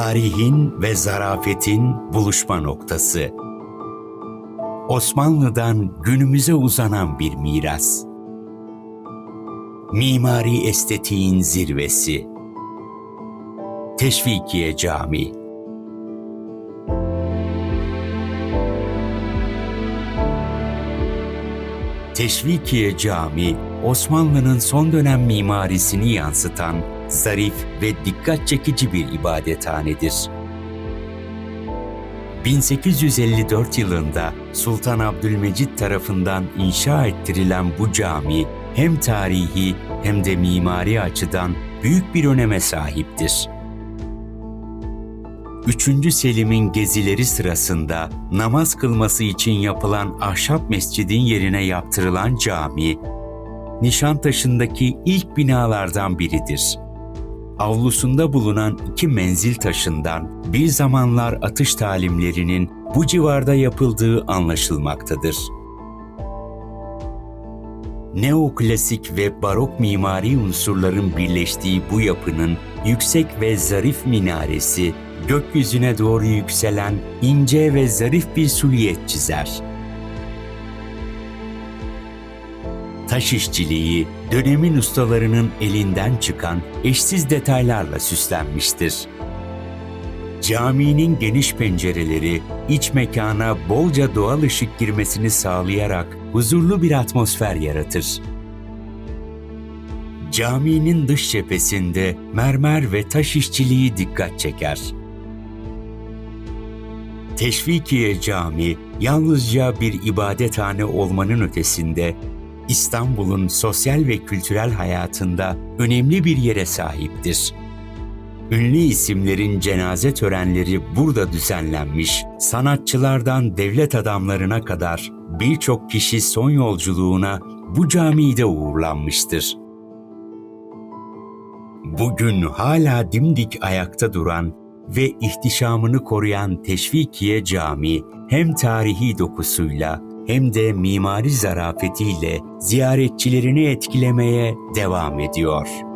Tarihin ve zarafetin buluşma noktası. Osmanlı'dan günümüze uzanan bir miras. Mimari estetiğin zirvesi. Teşvikiye Camii Teşvikiye Camii, Osmanlı'nın son dönem mimarisini yansıtan zarif ve dikkat çekici bir ibadethanedir. 1854 yılında Sultan Abdülmecit tarafından inşa ettirilen bu cami hem tarihi hem de mimari açıdan büyük bir öneme sahiptir. 3. Selim'in gezileri sırasında namaz kılması için yapılan ahşap mescidin yerine yaptırılan cami, Nişantaşı'ndaki ilk binalardan biridir. Avlusunda bulunan iki menzil taşından bir zamanlar atış talimlerinin bu civarda yapıldığı anlaşılmaktadır. Neoklasik ve barok mimari unsurların birleştiği bu yapının yüksek ve zarif minaresi gökyüzüne doğru yükselen ince ve zarif bir suliyet çizer. Taş işçiliği dönemin ustalarının elinden çıkan eşsiz detaylarla süslenmiştir. Caminin geniş pencereleri iç mekana bolca doğal ışık girmesini sağlayarak huzurlu bir atmosfer yaratır. Caminin dış cephesinde mermer ve taş işçiliği dikkat çeker. Teşvikiye Camii yalnızca bir ibadethane olmanın ötesinde İstanbul'un sosyal ve kültürel hayatında önemli bir yere sahiptir. Ünlü isimlerin cenaze törenleri burada düzenlenmiş, sanatçılardan devlet adamlarına kadar birçok kişi son yolculuğuna bu camide uğurlanmıştır. Bugün hala dimdik ayakta duran ve ihtişamını koruyan Teşvikiye Camii hem tarihi dokusuyla hem de mimari zarafetiyle ziyaretçilerini etkilemeye devam ediyor.